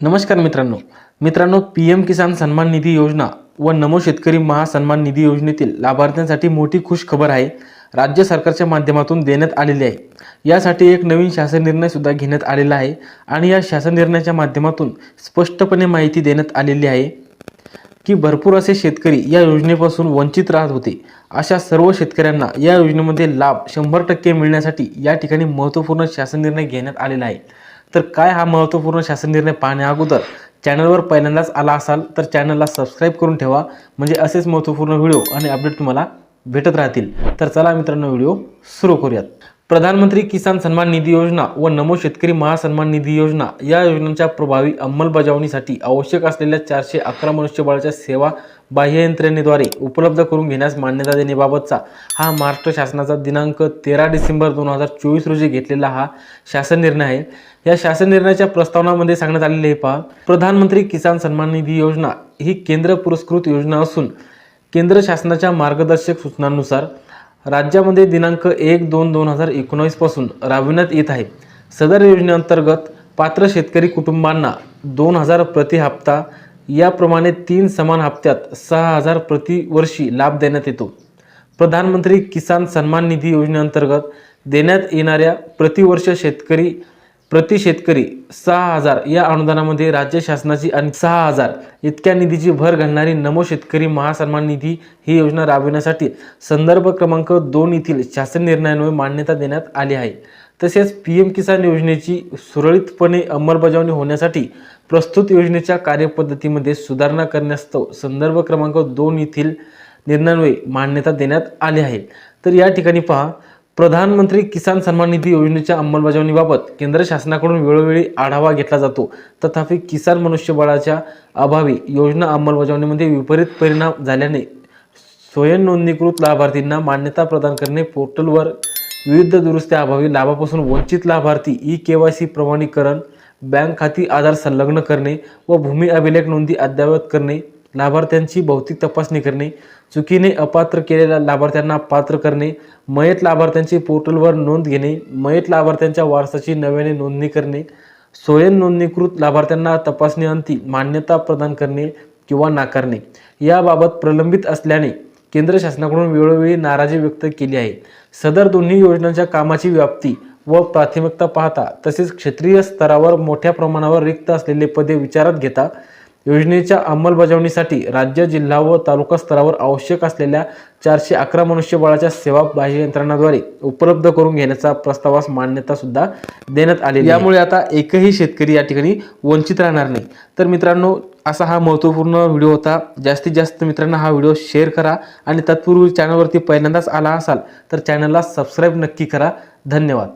नमस्कार मित्रांनो. मित्रांनो पी एम किसान सन्मान निधी योजना व नमो शेतकरी महासन्मान निधी योजनेतील लाभार्थ्यांसाठी मोठी खुश खबर आहे. राज्य सरकारच्या माध्यमातून देण्यात आलेली आहे. यासाठी एक नवीन शासन निर्णय सुद्धा घेण्यात आलेला आहे आणि या शासन निर्णयाच्या माध्यमातून स्पष्टपणे माहिती देण्यात आलेली आहे की भरपूर असे शेतकरी या योजनेपासून वंचित राहत होते. अशा सर्व शेतकऱ्यांना या योजनेमध्ये लाभ शंभर टक्के मिळण्यासाठी या ठिकाणी महत्त्वपूर्ण शासन निर्णय घेण्यात आलेला आहे. तर काय हा महत्त्वपूर्ण शासन निर्णय पाहण्या अगोदर चॅनलवर पहिल्यांदाच आला असाल तर चॅनलला सबस्क्राईब करून ठेवा. म्हणजे असेच महत्त्वपूर्ण व्हिडिओ आणि अपडेट तुम्हाला भेटत राहतील. तर चला मित्रांनो व्हिडिओ सुरू करूयात. प्रधानमंत्री किसान सन्मान निधी योजना व नमो शेतकरी महासन्मान निधी योजना या योजनांच्या प्रभावी अंमलबजावणीसाठी आवश्यक असलेल्या चारशे अकरा मनुष्यबळाच्या सेवा बाह्य यंत्रणेद्वारे उपलब्ध करून घेण्यास मान्यता देण्याबाबतचा हा महाराष्ट्र शासनाचा दिनांक तेरा डिसेंबर दोन हजार चोवीस रोजी घेतलेला हा शासन निर्णय आहे. या शासन निर्णयाच्या प्रस्तावनामध्ये सांगण्यात आलेले हे पहा. प्रधानमंत्री किसान सन्मान निधी योजना ही केंद्र पुरस्कृत योजना असून केंद्र शासनाच्या मार्गदर्शक सूचनांनुसार राज्यामध्ये दिनांक एक दोन दोन हजार एकोणावीसपासून राबविण्यात येत आहे. सदर योजनेअंतर्गत पात्र शेतकरी कुटुंबांना दोन हजार प्रति हप्ता याप्रमाणे तीन समान हप्त्यात सहा हजार प्रतिवर्षी लाभ देण्यात येतो. प्रधानमंत्री किसान सन्मान निधी योजनेअंतर्गत देण्यात येणाऱ्या प्रतिवर्ष शेतकरी प्रति शेतकरी सहा हजार. या अनुदानामध्ये राज्य शासनाची आणि सहा हजार. इतक्या निधीची भर घालणारी नमो शेतकरी महासन्मान निधी ही योजना राबविण्यासाठी संदर्भ क्रमांक दोन येथील शासन निर्णयान्वये मान्यता देण्यात आली आहे. तसेच पी एम किसान योजनेची सुरळीतपणे अंमलबजावणी होण्यासाठी प्रस्तुत योजनेच्या कार्यपद्धतीमध्ये सुधारणा करण्यास्तव संदर्भ क्रमांक दोन येथील निर्णयान्वये मान्यता देण्यात आली आहे. तर या ठिकाणी पहा प्रधानमंत्री किसान सन्मान निधी योजनेच्या अंमलबजावणीबाबत केंद्र शासनाकडून वेळोवेळी आढावा घेतला जातो. तथापि किसान मनुष्यबळाच्या अभावी योजना अंमलबजावणीमध्ये विपरीत परिणाम झाल्याने स्वयं नोंदणीकृत लाभार्थींना मान्यता प्रदान करणे पोर्टलवर विविध दुरुस्त्या अभावी लाभापासून वंचित लाभार्थी ई के वाय सी प्रमाणीकरण बँक खाती आधार संलग्न करणे व भूमी अभिलेख नोंदी अद्ययावत करणे लाभार्थ्यांची भौतिक तपासणी करणे चुकीने अपात्र केलेल्या लाभार्थ्यांना पात्र करणे मयत लाभार्थ्यांची पोर्टलवर नोंद घेणे मयत लाभार्थ्यांच्या वारसाची नव्याने नोंदणी करणे स्वयं नोंदणीकृत लाभार्थ्यांना तपासणीअंती मान्यता प्रदान करणे किंवा नाकारणे याबाबत प्रलंबित असल्याने केंद्र शासनाकडून वेळोवेळी नाराजी व्यक्त केली आहे. सदर दोन्ही योजनांच्या कामाची व्याप्ती व प्राथमिकता पाहता तसेच क्षेत्रीय स्तरावर मोठ्या प्रमाणावर रिक्त असलेले पदे विचारात घेता योजनेच्या अंमलबजावणीसाठी राज्य जिल्हा व तालुका स्तरावर आवश्यक असलेल्या चारशे अकरा मनुष्यबळाच्या सेवा बाह्य यंत्रणाद्वारे उपलब्ध करून घेण्याचा प्रस्तावास मान्यता सुद्धा देण्यात आली यामुळे आता एकही शेतकरी या ठिकाणी वंचित राहणार नाही. तर मित्रांनो असा हा महत्त्वपूर्ण व्हिडिओ होता. जास्तीत जास्त मित्रांना हा व्हिडिओ शेअर करा आणि तत्पूर्वी चॅनलवरती पहिल्यांदाच आला असाल तर चॅनलला सबस्क्राईब नक्की करा. धन्यवाद.